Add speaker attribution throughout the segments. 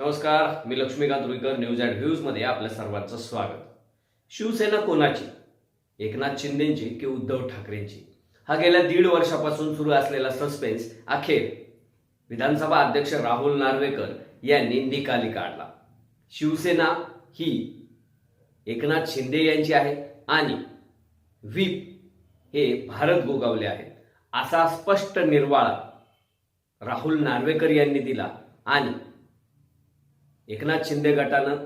Speaker 1: नमस्कार मी Laxmikant Ruikar news and व्ह्यूजमध्ये आपल्या सर्वांचं स्वागत. शिवसेना कोणाची? एकनाथ शिंदेची की उद्धव ठाकरेंची? हा गेल्या दीड वर्षापासून सुरू असलेला सस्पेन्स अखेर विधानसभा अध्यक्ष राहुल नार्वेकर यांनी निकाली काढला. शिवसेना ही एकनाथ शिंदे यांची आहे आणि व्हीप हे भारत गोगावले आहेत असा स्पष्ट निर्वाळा राहुल नार्वेकर यांनी दिला आणि एकनाथ शिंदे गटानं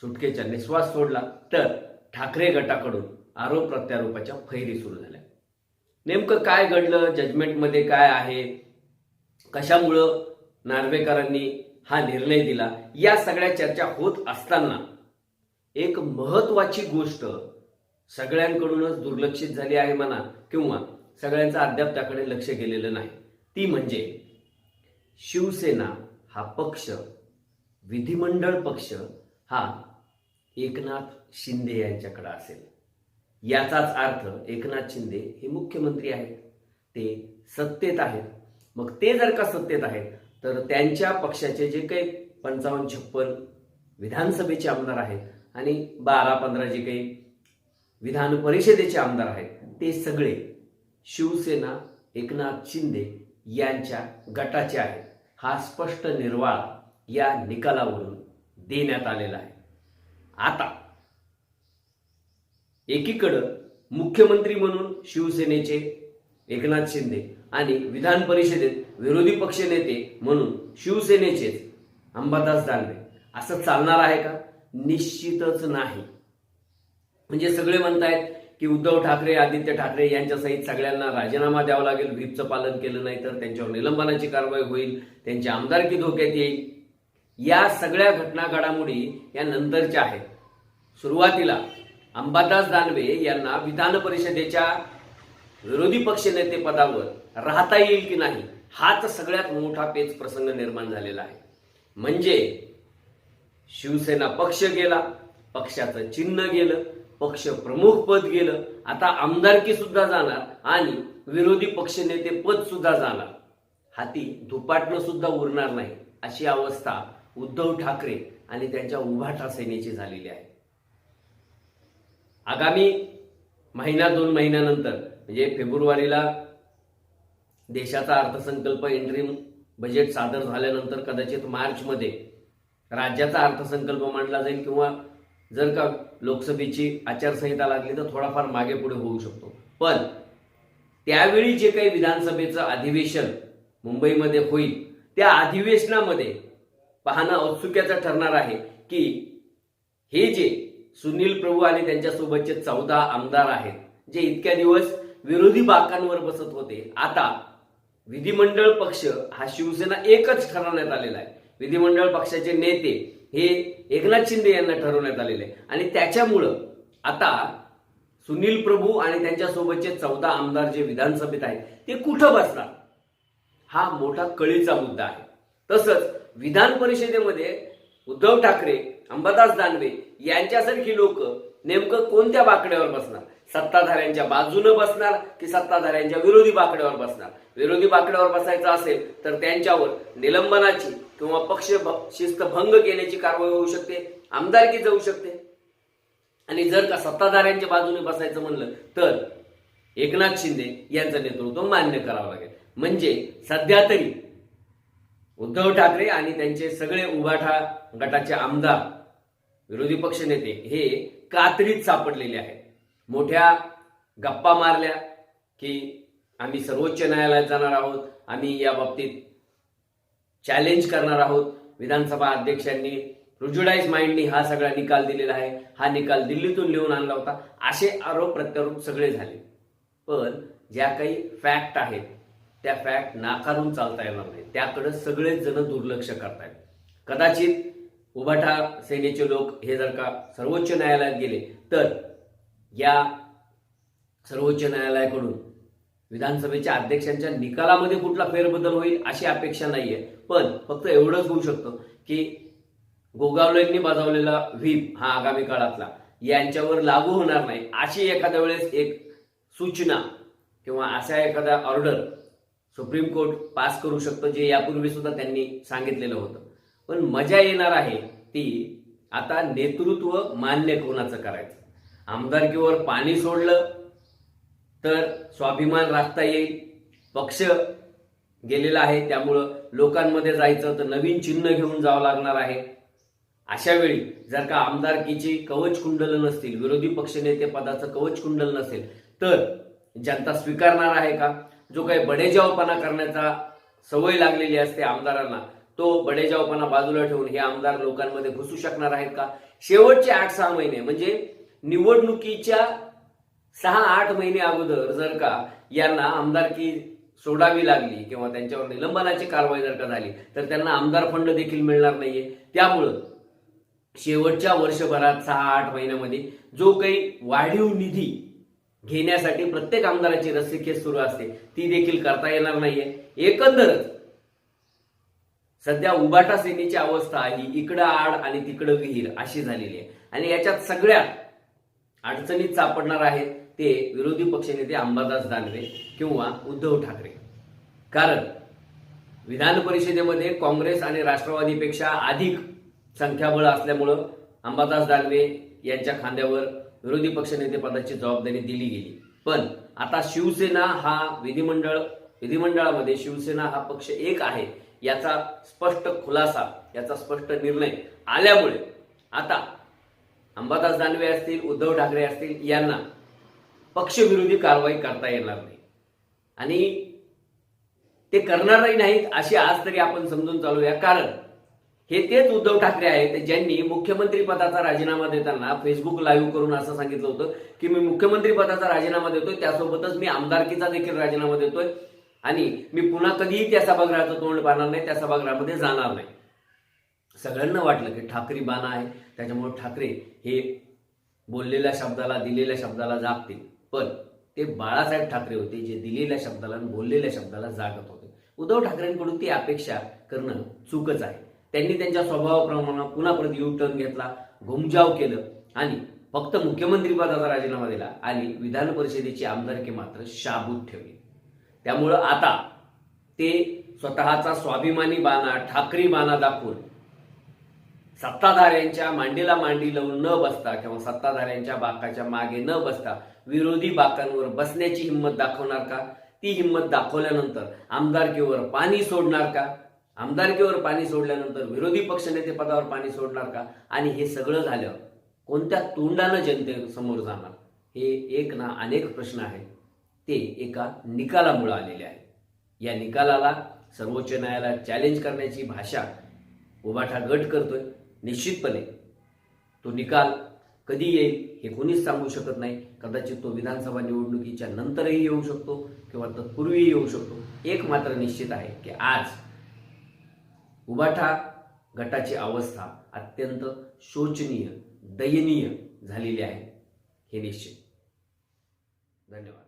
Speaker 1: सुटकेचा निश्वास सोडला तर ठाकरे गटाकडून आरोप प्रत्यारोपाच्या फैरी सुरू झाल्या. नेमकं काय घडलं? जजमेंटमध्ये काय आहे? कशामुळं नार्वेकरांनी हा निर्णय दिला? या सगळ्या चर्चा होत असताना एक महत्वाची गोष्ट सगळ्यांकडूनच दुर्लक्षित झाली आहे म्हणा किंवा सगळ्यांचं अद्याप त्याकडे लक्ष गेलेलं नाही. ती म्हणजे शिवसेना हा पक्ष विधिमंडळ पक्ष हा एकनाथ शिंदे यांच्याकडे असेल. याचाच अर्थ एकनाथ शिंदे हे मुख्यमंत्री आहेत. ते सत्तेत आहेत. मग ते जर का सत्तेत आहेत तर त्यांच्या पक्षाचे जे काही पंचावन्न छप्पन विधानसभेचे आमदार आहेत आणि बारा पंधरा जे काही विधान परिषदेचे आमदार आहेत ते सगळे शिवसेना एकनाथ शिंदे यांच्या गटाचे आहेत. हा स्पष्ट निर्वाळा या निकालावरून देण्यात आलेला आहे. आता एकीकडं मुख्यमंत्री म्हणून शिवसेनेचे एकनाथ शिंदे आणि विधान परिषदेत विरोधी पक्षनेते म्हणून शिवसेनेचेच अंबादास दानवे. असं चालणार आहे का? निश्चितच नाही. म्हणजे सगळे म्हणतायत की उद्धव ठाकरे आदित्य ठाकरे यांच्यासहित सगळ्यांना राजीनामा द्यावा लागेल. व्हीपचं पालन केलं नाही तर त्यांच्यावर निलंबनाची कारवाई होईल. त्यांची आमदारकी धोक्यात येईल. या सगळ्या घटना घडामोडी या नंतरच्या आहेत. सुरुवातीला अंबादास दानवे यांना विधान परिषदेच्या विरोधी पक्षनेते पदावर राहता येईल की नाही हाच सगळ्यात मोठा पेच प्रसंग निर्माण झालेला आहे. म्हणजे शिवसेना पक्ष गेला पक्षाचं चिन्ह गेलं पक्ष प्रमुख पद गेलं आता आमदारकी सुद्धा जाणार आणि विरोधी पक्षनेते पद सुद्धा जाणार. हाती धुपाटणं सुद्धा उरणार नाही अशी अवस्था उद्धव ठाकरे आणि त्यांच्या उभाटा सेनेची झालेली आहे. आगामी महिना दोन महिन्यानंतर म्हणजे फेब्रुवारीला देशाचा अर्थसंकल्प इंट्रीम बजेट सादर झाल्यानंतर कदाचित मार्चमध्ये राज्याचा अर्थसंकल्प मांडला जाईल किंवा जर का लोकसभेची आचारसंहिता लागली तर थोडाफार मागे पुढे होऊ शकतो. पण त्यावेळी जे काही विधानसभेचं अधिवेशन मुंबईमध्ये होईल त्या अधिवेशनामध्ये पाहणं औत्सुक्याचं ठरणार आहे की हे जे सुनील प्रभू आणि त्यांच्यासोबतचे चौदा आमदार आहेत जे इतक्या दिवस विरोधी बाकांवर बसत होते आता विधिमंडळ पक्ष हा शिवसेना एकच ठरवण्यात आलेला आहे. विधिमंडळ पक्षाचे नेते हे एकनाथ शिंदे यांना ठरवण्यात आलेले आहे. आणि त्याच्यामुळं आता सुनील प्रभू आणि त्यांच्यासोबतचे चौदा आमदार जे विधानसभेत आहेत ते कुठं बसणार? हा मोठा कळीचा मुद्दा आहे. तसंच विधान परिषदेमध्ये उद्धव ठाकरे अंबादास दानवे यांच्यासारखी लोक नेमकं कोणत्या बाकड्यावर बसणार? सत्ताधाऱ्यांच्या बाजूनं बसणार की सत्ताधाऱ्यांच्या विरोधी बाकड्यावर बसणार? विरोधी बाकड्यावर बसायचं असेल तर त्यांच्यावर निलंबनाची किंवा पक्ष शिस्त भंग केल्याची कारवाई होऊ शकते आमदारकी जाऊ शकते. आणि जर का सत्ताधाऱ्यांच्या बाजूने बसायचं म्हणलं तर एकनाथ शिंदे यांचं नेतृत्व मान्य करावं लागेल. म्हणजे सध्या तरी उद्धव ठाकरे आणि त्यांचे सगळे उभाठा गटाचे आमदार विरोधी पक्षनेते हे कात्रीत सापडलेले आहेत. मोठ्या गप्पा मारल्या की आम्ही सर्वोच्च न्यायालयात जाणार आहोत आम्ही या बाबतीत चॅलेंज करणार आहोत. विधानसभा अध्यक्षांनी रुजुडाईज माइंडनी हा सगळा निकाल दिलेला आहे. हा निकाल दिल्लीतून लिहून आणला होता. असे आरोप प्रत्यारोप सगळे झाले. पण ज्या काही फॅक्ट आहेत त्या फॅक्ट नाकारून चालता येणार नाही. त्याकडे सगळेच जण दुर्लक्ष करतायत. कदाचित उभाठा सेनेचे लोक हे जर का सर्वोच्च न्यायालयात गेले तर या सर्वोच्च न्यायालयाकडून विधानसभेच्या अध्यक्षांच्या निकालामध्ये कुठला फेरबदल होईल अशी अपेक्षा नाहीये. पण फक्त एवढंच होऊ शकतं की गोगावलेंनी बजावलेला व्हीप हा आगामी काळातला यांच्यावर लागू होणार नाही अशी एखाद्या वेळेस एक सूचना किंवा अशा एखादा ऑर्डर सुप्रीम कोर्ट पास करू शकतो जे यापूर्वी सुद्धा त्यांनी सांगितलेलं होतं. पण मजा येणार आहे ती आता नेतृत्व मान्य कोणाचं करायचं? आमदारकीवर पाणी सोडलं तर स्वाभिमान राखता येईल पक्ष गेलेला आहे त्यामुळं लोकांमध्ये जायचं तर नवीन चिन्ह घेऊन जावं लागणार आहे. अशा वेळी जर का आमदारकीची कवच कुंडल नसतील विरोधी पक्षनेते पदाचं कवच कुंडल नसेल तर जनता स्वीकारणार आहे का? जो काही बडेजावपणा करण्याचा सवय लागलेली असते आमदारांना तो बडेजावपणा बाजूला ठेवून हे आमदार लोकांमध्ये घुसू शकणार आहेत का? शेवटचे आठ सहा महिने म्हणजे निवडणुकीच्या सहा आठ महिने अगोदर जर का यांना आमदारकी सोडावी लागली किंवा त्यांच्यावर निलंबनाची कारवाई जर का झाली तर त्यांना आमदार फंड देखील मिळणार नाहीये. त्यामुळं शेवटच्या वर्षभरात सहा आठ महिन्यामध्ये जो काही वाढीव निधी घेण्यासाठी प्रत्येक आमदाराची रस्सीखेच सुरू असते. ती देखील करता येणार नाहीये. एकंदरच सध्या उभाटा सेनेची अवस्था ही इकडं आड आणि तिकडं विहीर अशी झालेली आहे. आणि याच्यात सगळ्या अडचणीत सापडणार आहेत ते विरोधी पक्षनेते अंबादास दानवे किंवा उद्धव ठाकरे. कारण विधान परिषदेमध्ये काँग्रेस आणि राष्ट्रवादीपेक्षा अधिक संख्याबळ असल्यामुळं अंबादास दानवे यांच्या खांद्यावर विरोधी पक्षनेतेपदाची जबाबदारी दिली गेली. पण आता शिवसेना हा विधिमंडळ विधिमंडळामध्ये शिवसेना हा पक्ष एक आहे याचा स्पष्ट खुलासा याचा स्पष्ट निर्णय आल्यामुळे आता अंबादास दानवे असतील उद्धव ठाकरे असतील यांना पक्षविरोधी कारवाई करता येणार नाही. आणि ते करणारही नाहीत अशी आज तरी आपण समजून चालूया. कारण हे तेच उद्धव ठाकरे आहेत ज्यांनी मुख्यमंत्री पदाचा राजीनामा देताना फेसबुक लाईव्ह करून असं सांगितलं होतं की मी मुख्यमंत्री पदाचा राजीनामा देतोय त्यासोबतच मी आमदारकीचा देखील राजीनामा देतोय आणि मी पुन्हा कधीही त्या सभागृहाचं तोंड पाहणार नाही त्या सभागृहामध्ये जाणार नाही. सगळ्यांना वाटलं की ठाकरी बाणा आहे त्याच्यामुळे ठाकरे हे बोललेल्या शब्दाला दिलेल्या शब्दाला जागतील. पण ते बाळासाहेब ठाकरे होते जे दिलेल्या शब्दाला आणि बोललेल्या शब्दाला जागत होते. उद्धव ठाकरेंकडून ती अपेक्षा करणं चूकच आहे. त्यांनी त्यांच्या स्वभावाप्रमाणे पुन्हा परत यू टर्न घेतला घुमजाव केलं आणि फक्त मुख्यमंत्री पदाचा राजीनामा दिला आणि विधान परिषदेची आमदारकी मात्र शाबूत ठेवली. त्यामुळं आता ते स्वतःचा स्वाभिमानी बाणा ठाकरी बाणा दाखवून सत्ताधाऱ्यांच्या मांडीला मांडी लावून न बसता किंवा सत्ताधाऱ्यांच्या बाकाच्या मागे न बसता विरोधी बाकांवर बसण्याची हिंमत दाखवणार का? ती हिंमत दाखवल्यानंतर आमदारकीवर पाणी सोडणार का? आमदारकीवर पाणी सोडल्यानंतर विरोधी पक्षनेते पदावर पाणी सोडणार का? आणि हे सगळं झालं कोणत्या तोंडानं जनतेसमोर जाणार? हे एक ना अनेक प्रश्न आहेत. ते एका निकालामुळे आलेले आहेत. या निकालाला सर्वोच्च न्यायालयात चॅलेंज करण्याची भाषा उभाठा गट करतोय निश्चितपणे. तो निकाल कधी येईल हे कोणीच सांगू शकत नाही. कदाचित तो विधानसभा निवडणुकीच्या नंतरही येऊ शकतो किंवा तत्पूर्वीही येऊ शकतो. एक मात्र निश्चित आहे की आज उबाठा गटाची अवस्था अत्यंत शोचनीय दयनीय झालेली आहे. हे निश्चित. धन्यवाद.